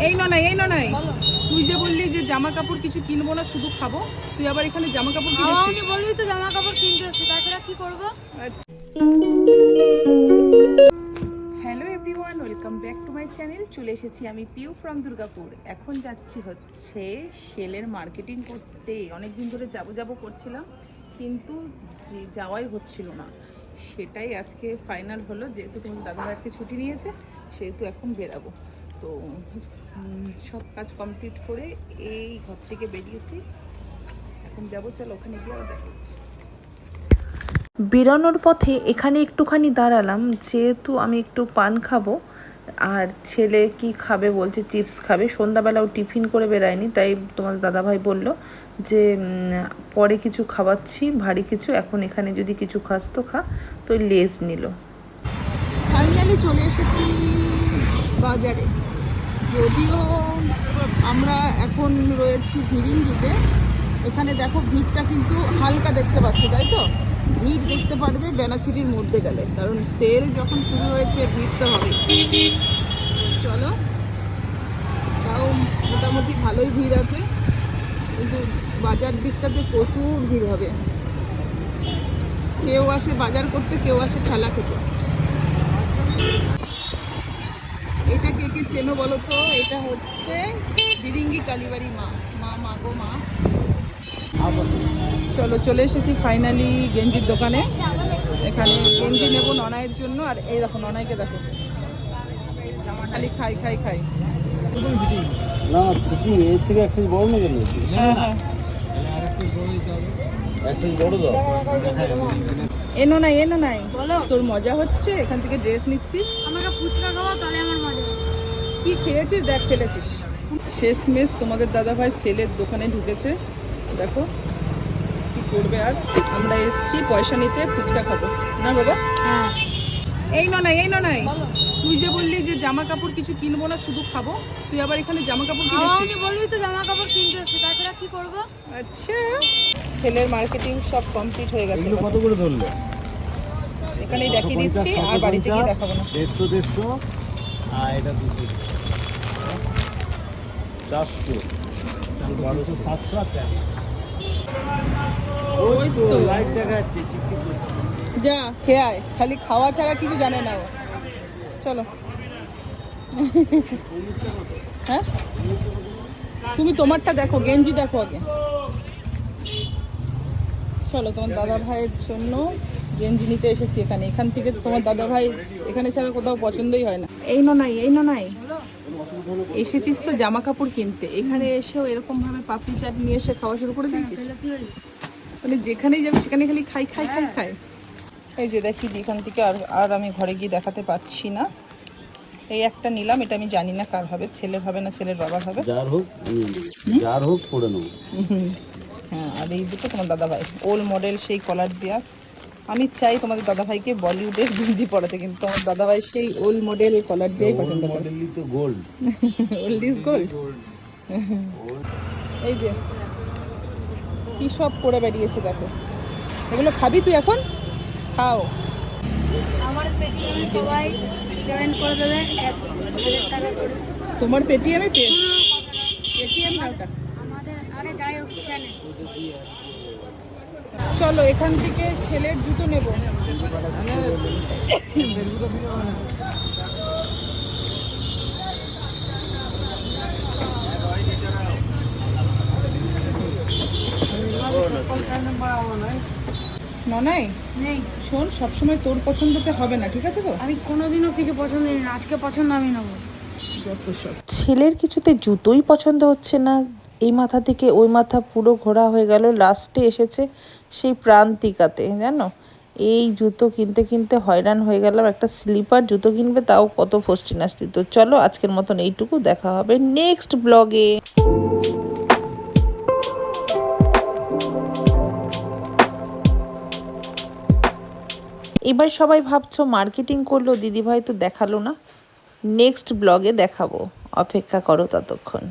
এই নয় এই নয় তুই যে বললি যে জামা কাপড় কিছু কিনবো না শুধু খাব তুই আবার এখানে জামা কাপড় আমি কিনেছিস? বলবি তো জামা কাপড় কিনতে এসেছি তাছাড়া কি করব? আচ্ছা। Hello everyone welcome back to my channel চলে এসেছি আমি পিউ ফ্রম দুর্গাপুর। এখন যাচ্ছি হচ্ছে সেলের মার্কেটিং করতে। অনেক দিন ধরে যাব যাব করছিলাম কিন্তু যে- যাওয়াই হচ্ছিল না। সেটাই আজকে ফাইনাল হলো যেহেতু তোমার দাদা আজকে ছুটি নিয়েছে সেহেতু এখন বেরাবো। তো সব কাজ কমপ্লিট করে এই ঘর থেকে বেরিয়েছি। এখন যাব চলো ওখানে গিয়ে আবার দেখা হচ্ছে বেরোনোর পথে এখানে একটুখানি দাঁড়ালাম যেহেতু আমি একটু পান খাব আর ছেলে কি খাবে বলছে চিপস খাবে। সন্ধ্যাবেলাও টিফিন করে বেরায়নি তাই তোমার দাদাভাই বলল যে পরে কিছু খাওয়াচ্ছি ভারী কিছু এখন এখানে যদি কিছু খাস তো খা। তো লেস নিল। ফাইনালি চলে এসেছি বাজারে। যদিও আমরা এখন রয়েছি ভিরিঙ্গিতে এখানে দেখো ভিড়টা কিন্তু হালকা দেখতে পাচ্ছ, তাই তো? ভিড় দেখতে পারবে বেনাচিটির মধ্যে গেলে, কারণ সেল যখন শুরু হয়েছে, ভিড় তো হবে চলো, তাও মোটামুটি ভালোই ভিড় আছে, কিন্তু বাজার দিকটাতে প্রচুর ভিড় হবে। কেউ আসে বাজার করতে, কেউ আসে খেলা খেতে। কে চেনো বলো তো? এটা হচ্ছে বিরিঙ্গি কালীবাড়ি মা মা মা গো মা। চলো চলে এসেছি ফাইনালি গেঞ্জির দোকানে। এখানে গেঞ্জি নেব ননাইয়ের জন্য আর এই দেখো ননাইকে দেখো। খালি খাই খাই খাই। না এর থেকে এক সাইজ বড় নেবেন এনো নাই এনো নাই বলো। তোর মজা হচ্ছে? এখান থেকে ড্রেস নিচ্ছিস? আমাকে ফুচকা খাওয়া তাহলে আমার মজা। কি খেয়েছিস? দেখ ফেলেছিস। শেষমেশ তোমাদের দাদাভাই সেলের দোকানে ঢুকেছে। দেখো কি করবে আর। আমরা এসছি পয়সা নিতে ফুচকা খাব। না বাবা? হ্যাঁ। এই নয় এই নয় তুই যে বললি যে জামা কাপড় কিছু কিনবো না শুধু খাব। তুই আবার এখানে জামা কাপড় কিনেছিস আমি বলবি তো জামা কাপড় কিনতে এসেছি তাছাড়া কি করব? আচ্ছা। ছেলের মার্কেটিং সব কমপ্লিট হয়ে গেছে। এগুলো কত করে ধরলো? এখানেই দেখিয়ে দিচ্ছি আর বাড়িতে গিয়ে দেখাবো না। দেড়শো দেড়শো। আর এটা দুশো চারশো। বারোশো। সাতশো আর ওই তো। লাইট দেখা যাচ্ছে যা খেয়ে আয়। খালি খাওয়া ছাড়া কিছু জানে না ও। চলো। হ্যাঁ? তুমি তোমারটা দেখো গেঞ্জি দেখো আগে। চলো তোমার দাদা ভাইয়ের জন্য গেঞ্জি নিতে এসেছি এখানে। এখান থেকে তোমার দাদা ভাই এখানে ছাড়া কোথাও পছন্দই হয় না। এই নয় এই নয় এসেছিস তো জামা কাপড় কিনতে। এখানে এসেও এরকম ভাবে পাপড়ি চাট নিয়ে এসে খাওয়া শুরু করে দিয়েছিস? মানে যেখানেই যাবে সেখানে খালি খাই খাই খাই খাই। এই যে দেখি যে এখান থেকে আর আর আমি ঘরে গিয়ে দেখাতে পাচ্ছি না। এই একটা নিলাম এটা আমি জানি না কার হবে ছেলের হবে না ছেলের বাবার হবে। যার হোক যার হোক পড়ে নেব। হ্যাঁ আর এই দুটো তোমার দাদাভাই। ওল্ড মডেল সেই কলার দেওয়া আমি চাই তোমাদের দাদাভাইকে বলিউডের গেঞ্জি পরাতে কিন্তু তোমার দাদাভাই সেই ওল্ড মডেল কলার দিয়েই পছন্দ করে। তো গোল্ড ওল্ড ইজ গোল্ড এই যে কি সব করে বেরিয়েছে দেখো। এগুলো খাবি তুই এখন? খাও। আমার পেটিএমে সবাই পেমেন্ট করে দেবে টাকা করে। তোমার পেটিএমে পেটিএম না ওটা আমাদের আরে যাই হোক কেন চলো এখান থেকে ছেলের জুতো নেব। ননাই নেই। শোন সবসময় তোর পছন্দতে হবে না ঠিক আছে তো? আমি কোনোদিনও কিছু পছন্দ আজকে পছন্দ আমি নেব। ছেলের কিছুতে জুতোই পছন্দ হচ্ছে না এই মাথা থেকে ওই মাথা পুরো ঘোরা হয়ে গেল। লাস্টে এসেছে সেই প্রান্তিকাতে, জানো? এই জুতো কিনতে কিনতে হয়রান হয়ে গেলাম। একটা স্লিপার জুতো কিনবে, তাও কত ফষ্টি নাস্তি তো চলো, আজকের মতন এইটুকু, দেখা হবে নেক্সট ব্লগে এবার সবাই ভাবছ মার্কেটিং করল, দিদিভাই তো দেখাল না। নেক্সট ব্লগে দেখাবো। অপেক্ষা করো ততক্ষণ।